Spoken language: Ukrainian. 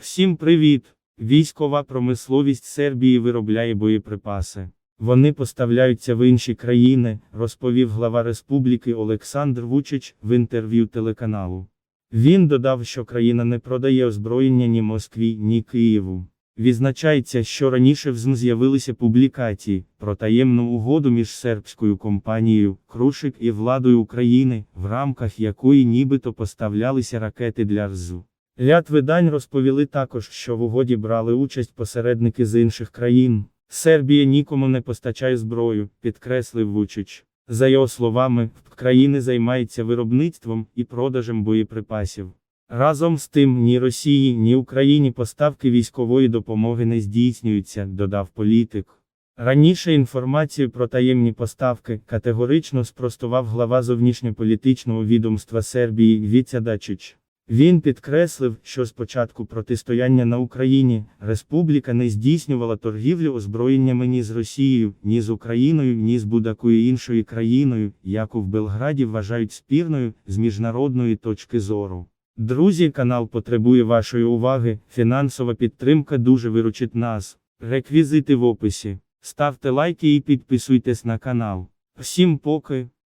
Всім привіт! Військова промисловість Сербії виробляє боєприпаси. Вони поставляються в інші країни, розповів глава республіки Олександр Вучич в інтерв'ю телеканалу. Він додав, що країна не продає озброєння ні Москві, ні Києву. Відзначається, що раніше в ЗМ з'явилися публікації про таємну угоду між сербською компанією Крушик і владою України, в рамках якої нібито поставлялися ракети для РЗУ. Ряд видань розповіли також, що в угоді брали участь посередники з інших країн. Сербія нікому не постачає зброю, підкреслив Вучич. За його словами, країни займаються виробництвом і продажем боєприпасів. Разом з тим, ні Росії, ні Україні поставки військової допомоги не здійснюються, додав політик. Раніше інформацію про таємні поставки категорично спростував глава зовнішньополітичного відомства Сербії Віця Дачич. Він підкреслив, що з початку протистояння на Україні республіка не здійснювала торгівлю озброєннями ні з Росією, ні з Україною, ні з будь-якою іншою країною, яку в Белграді вважають спірною з міжнародної точки зору. Друзі, канал потребує вашої уваги. Фінансова підтримка дуже виручить нас. Реквізити в описі. Ставте лайки і підписуйтесь на канал. Всім поки.